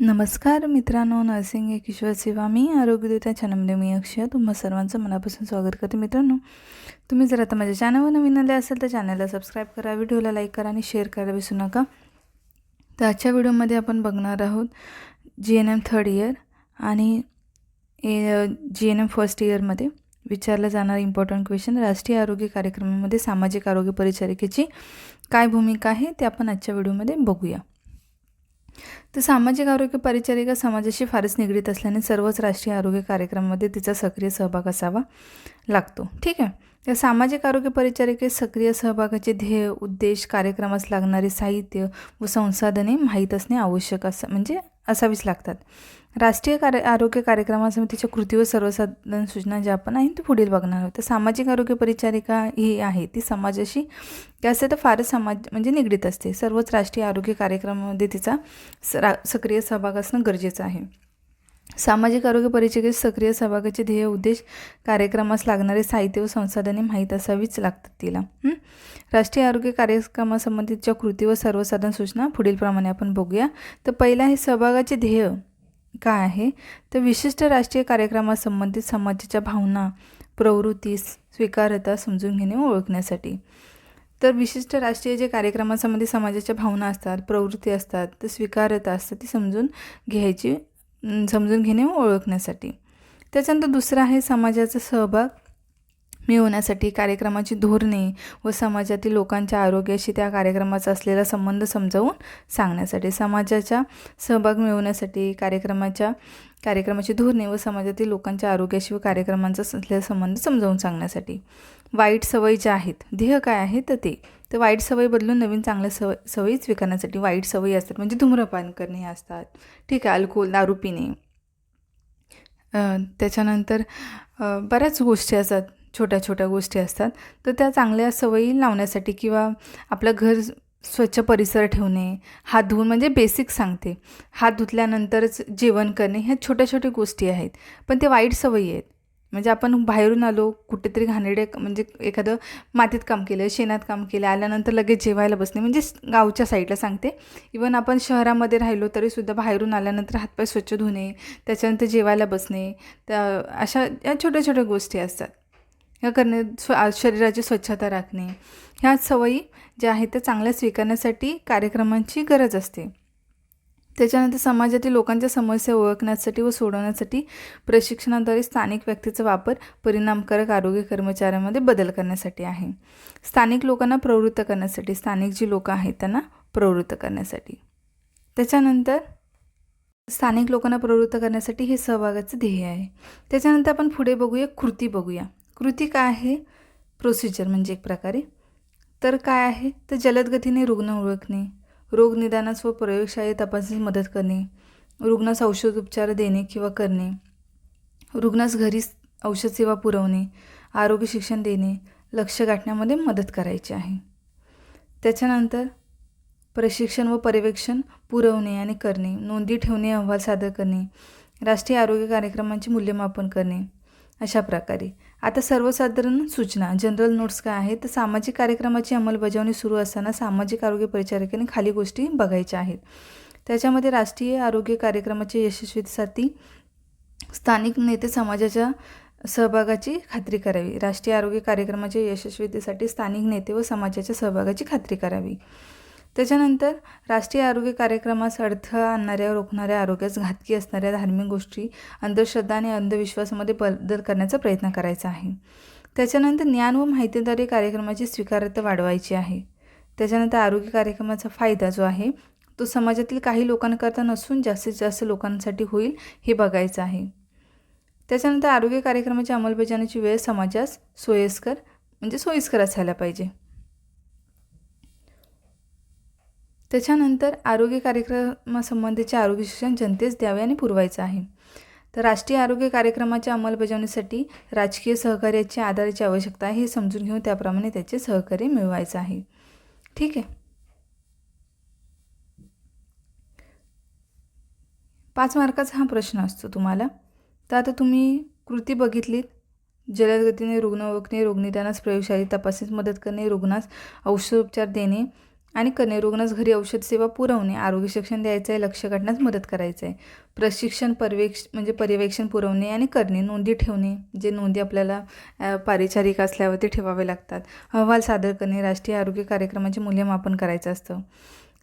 नमस्कार मित्रांनो नर्सिंग हे ईश्वर सेवा. मी आरोग्यदेवता चॅनलमध्ये मी अक्षय. तुम्हा सर्वांचं मनापासून स्वागत करते मित्रांनो. तुम्ही जर आता माझ्या चॅनलवर नवीन आले असेल तर चॅनलला सबस्क्राईब करा व्हिडिओला लाईक करा आणि शेअर करायला विसरू नका. तर आजच्या व्हिडिओमध्ये आपण बघणार आहोत G N M third year आणि A G N M first इयरमध्ये विचारलं जाणार इम्पॉर्टंट क्वेश्चन राष्ट्रीय आरोग्य कार्यक्रमामध्ये सामाजिक आरोग्य परिचारिकेची काय भूमिका आहे ते आपण आजच्या व्हिडिओमध्ये बघूया. तर सामाजिक आरोग्य परिचारिका समाजाशी फारच निगडीत असल्याने सर्वच राष्ट्रीय आरोग्य कार्यक्रमामध्ये तिचा सक्रिय सहभाग असावा लागतो. ठीक आहे? तर सामाजिक आरोग्य परिचारिकेत सक्रिय सहभागाचे ध्येय उद्देश कार्यक्रमास लागणारे साहित्य व संसाधने माहीत असणे आवश्यक असं म्हणजे असावीच लागतात. राष्ट्रीय कार्य आरोग्य कार्यक्रमासमितीच्या कृती व सर्वसाधारण सूचना ज्या आपण आहेत ते पुढील बघणार आहोत. तर सामाजिक आरोग्य परिचारिका ही आहे ती समाजाशी काय असते तर फारच समाज म्हणजे निगडीत असते. सर्वच राष्ट्रीय आरोग्य कार्यक्रमामध्ये तिचा रा सक्रिय सहभाग असणं गरजेचं आहे. सामाजिक आरोग्य परिचय सक्रिय सहभागाचे ध्येय उद्देश कार्यक्रमास लागणारे साहित्य व संसाधने माहीत असावीच लागतात तिला. राष्ट्रीय आरोग्य कार्यक्रमासंबंधितच्या कृती व सर्वसाधारण सूचना पुढीलप्रमाणे आपण बघूया. तर पहिला आहे सहभागाचे ध्येय. काय आहे? तर विशिष्ट राष्ट्रीय कार्यक्रमासंबंधित समाजाच्या भावना प्रवृत्ती स्वीकारता समजून घेणे व ओळखण्यासाठी. तर विशिष्ट राष्ट्रीय जे कार्यक्रमासंबंधी समाजाच्या भावना असतात प्रवृत्ती असतात तर स्वीकारता असतात ती समजून घ्यायची समजून घेणे व ओळखण्यासाठी. त्याच्यानंतर दुसरं आहे समाजाचा सहभाग. मिळवण्यासाठी कार्यक्रमाची धोरणे व समाजातील लोकांच्या आरोग्याशी त्या कार्यक्रमाचा असलेला संबंध समजावून सांगण्यासाठी समाजाच्या सहभाग मिळवण्यासाठी कार्यक्रमाच्या कार्यक्रमाची धोरणे व समाजातील लोकांच्या आरोग्याशी व कार्यक्रमांचा असलेला संबंध समजावून सांगण्यासाठी. वाईट सवयी ज्या आहेत ध्येय काय आहे तर ते. तर वाईट सवयी बदलून नवीन चांगल्या सवय सवयी स्वीकारण्यासाठी वाईट सवयी असतात म्हणजे धूम्रपान करणे असतात. ठीक आहे अल्कोहोल दारू पिणे. त्याच्यानंतर बऱ्याच गोष्टी असतात. छोट्या छोट्या गोष्टी असतात तर त्या चांगल्या सवयी लावण्यासाठी किंवा आपलं घर स्वच्छ परिसर ठेवणे हात धुवून म्हणजे बेसिक सांगते. हात धुतल्यानंतरच जेवण करणे ह्या छोट्या छोट्या गोष्टी आहेत पण ते वाईट सवयी आहेत. म्हणजे आपण बाहेरून आलो कुठेतरी घाणेरडे म्हणजे एखादं मातीत काम केलं शेणात काम केलं आल्यानंतर लगेच जेवायला बसणे म्हणजे गावच्या साईडला सांगते. इवन आपण शहरामध्ये राहिलो तरीसुद्धा बाहेरून आल्यानंतर हातपाय स्वच्छ धुणे त्याच्यानंतर जेवायला बसणे त्या अशा या छोट्या छोट्या गोष्टी असतात. ह्या करणे स्व शरीराची स्वच्छता राखणे. ह्या सवयी ज्या आहेत त्या चांगल्या स्वीकारण्यासाठी कार्यक्रमांची गरज असते. त्याच्यानंतर समाजातील लोकांच्या समस्या ओळखण्यासाठी व सोडवण्यासाठी प्रशिक्षणाद्वारे स्थानिक व्यक्तीचा वापर परिणामकारक आरोग्य कर्मचाऱ्यांमध्ये बदल करण्यासाठी आहे. स्थानिक लोकांना प्रवृत्त करण्यासाठी स्थानिक जी लोकं आहेत त्यांना प्रवृत्त करण्यासाठी. त्याच्यानंतर स्थानिक लोकांना प्रवृत्त करण्यासाठी हे सहभागाचं ध्येय आहे. त्याच्यानंतर आपण पुढे बघूया कृती बघूया. कृती काय आहे? प्रोसिजर म्हणजे एक प्रकारे. तर काय आहे? तर जलद गतीने रुग्ण ओळखणे रोग निदानास व प्रयोगशाळेत तपासणीस मदत करणे रुग्णास औषध उपचार देणे किंवा करणे रुग्णास घरी औषध सेवा पुरवणे आरोग्य शिक्षण देणे लक्ष गाठण्यामध्ये मदत करायची आहे. त्याच्यानंतर प्रशिक्षण व पर्यवेक्षण पुरवणे आणि करणे नोंदी ठेवणे अहवाल सादर करणे राष्ट्रीय आरोग्य कार्यक्रमांचे मूल्यमापन करणे अशा प्रकारे. आता सर्वसाधारण सूचना. जनरल नोट्स काय आहेत? तर सामाजिक कार्यक्रमाची अंमलबजावणी सुरू असताना सामाजिक आरोग्य परिचारिकेने खाली गोष्टी बघायच्या आहेत. त्याच्यामध्ये राष्ट्रीय आरोग्य कार्यक्रमाच्या यशस्वीसाठी स्थानिक नेते समाजाच्या सहभागाची खात्री करावी. राष्ट्रीय आरोग्य कार्यक्रमाच्या यशस्वीतेसाठी स्थानिक नेते व समाजाच्या सहभागाची खात्री करावी. त्याच्यानंतर राष्ट्रीय आरोग्य कार्यक्रमास अडथळा आणणाऱ्या रोखणाऱ्या आरोग्यास घातकी असणाऱ्या धार्मिक गोष्टी अंधश्रद्धा आणि अंधविश्वासामध्ये बदल करण्याचा प्रयत्न करायचा आहे. त्याच्यानंतर ज्ञान व माहितीद्वारे कार्यक्रमाची स्वीकार्यता वाढवायची आहे. त्याच्यानंतर आरोग्य कार्यक्रमाचा फायदा जो आहे तो समाजातील काही लोकांकरता नसून जास्तीत जास्त लोकांसाठी होईल हे बघायचं आहे. त्याच्यानंतर आरोग्य कार्यक्रमाच्या अंमलबजावणीची वेळ समाजास सोयस्कर म्हणजे सोयीस्कर असायला पाहिजे. त्याच्यानंतर आरोग्य कार्यक्रमासंबंधीचे आरोग्य शिक्षण जनतेस द्यावे आणि पुरवायचं आहे. तर राष्ट्रीय आरोग्य कार्यक्रमाच्या अंमलबजावणीसाठी राजकीय सहकार्याची आधाराची आवश्यकता आहे हे समजून घेऊन त्याप्रमाणे त्याचे सहकार्य मिळवायचं आहे. ठीक आहे. पाच मार्काचा हा प्रश्न असतो तुम्हाला. तर आता तुम्ही कृती बघितलीत. जलदगतीने रुग्ण ओळखणे रोगनिदानास प्रयोगशाळेत तपासणीस मदत करणे रुग्णास औषधोपचार देणे आणि करणे रुग्णास घरी औषध सेवा पुरवणे आरोग्य शिक्षण द्यायचं आहे लक्ष काढण्यास मदत करायचं आहे प्रशिक्षण पर्यवेक्ष म्हणजे पर्यवेक्षण पुरवणे आणि करणे नोंदी ठेवणे जे नोंदी आपल्याला पारिचारिक असल्यावरती ठेवावे लागतात. अहवाल सादर करणे राष्ट्रीय आरोग्य कार्यक्रमाचे मूल्यमापन करायचं असतं.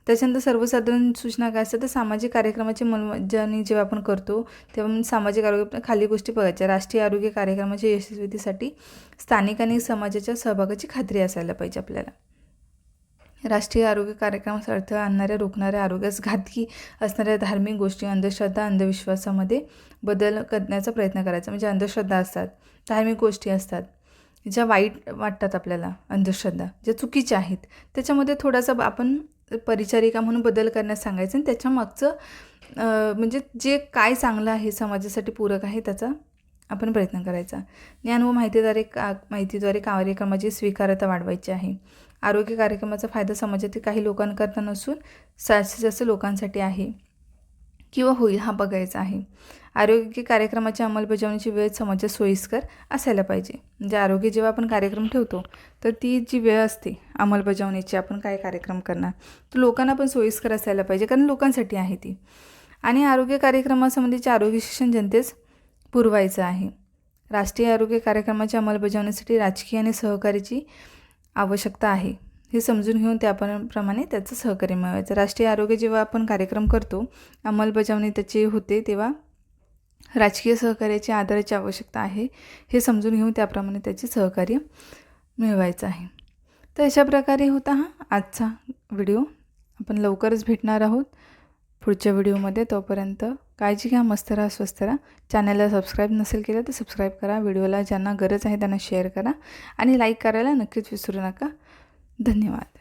त्याच्यानंतर सर्वसाधारण सूचना काय असतात? तर सामाजिक कार्यक्रमाचे मलमज्जाने जेव्हा आपण करतो तेव्हा सामाजिक आरोग्य खाली गोष्टी बघायच्या. राष्ट्रीय आरोग्य कार्यक्रमाच्या यशस्वीतेसाठी स्थानिक आणि समाजाच्या सहभागाची खात्री असायला पाहिजे आपल्याला. राष्ट्रीय आरोग्य कार्यक्रमास अडथळा आणणाऱ्या रोखणाऱ्या आरोग्यास घातकी असणाऱ्या धार्मिक गोष्टी अंधश्रद्धा अंधविश्वासामध्ये बदल करण्याचा प्रयत्न करायचा. म्हणजे अंधश्रद्धा असतात धार्मिक गोष्टी असतात ज्या वाईट वाटतात आपल्याला अंधश्रद्धा ज्या चुकीच्या आहेत. त्याच्यामध्ये थोडासा आपण परिचारिका म्हणून बदल करण्यास सांगायचं आणि त्याच्यामागचं म्हणजे जे काय चांगलं आहे समाजासाठी पूरक आहे त्याचा आपण प्रयत्न करायचा. ज्ञान व माहितीद्वारे का माहितीद्वारे कार्यक्रमाची स्वीकार्यता वाढवायची आहे. आरोग्य कार्यक्रमाचा फायदा समाजातील काही लोकांकरता नसून जास्तीत जास्त लोकांसाठी आहे. किंवा होईल हा बघायचा आहे. आरोग्य कार्यक्रमाच्या अंमलबजावणीची वेळ समाजात सोयीस्कर असायला पाहिजे. म्हणजे आरोग्य जेव्हा आपण कार्यक्रम ठेवतो तर ती जी वेळ असते अंमलबजावणीची आपण काय कार्यक्रम करणार? तर लोकांना पण सोयीस्कर असायला पाहिजे कारण लोकांसाठी आहे ती. आणि आरोग्य कार्यक्रमासंबंधीचे आरोग्य शिक्षण जनतेस पुरवायचं आहे. राष्ट्रीय आरोग्य कार्यक्रमाच्या अंमलबजावणीसाठी राजकीय आणि सहकार्याची आवश्यकता आहे. हे समजून घेऊन त्याप्रमाणे त्याचं सहकार्य मिळवायचं. राष्ट्रीय आरोग्य जेव्हा आपण कार्यक्रम करतो अंमलबजावणी त्याची होते तेव्हा राजकीय सहकार्याची आधाराची आवश्यकता आहे. हे समजून घेऊन त्याप्रमाणे त्याचे सहकार्य मिळवायचं आहे. तर अशा प्रकारे होता हा आजचा व्हिडिओ. आपण लवकरच भेटणार आहोत पुढच्या व्हिडिओमध्ये. तोपर्यंत काळजी घ्या मस्त राहा स्वस्त राहा. चॅनलला सबस्क्राईब नसेल केलं तर सबस्क्राईब करा. व्हिडिओला ज्यांना गरज आहे त्यांना शेअर करा. आणि लाईक करायला नक्कीच विसरू नका. धन्यवाद.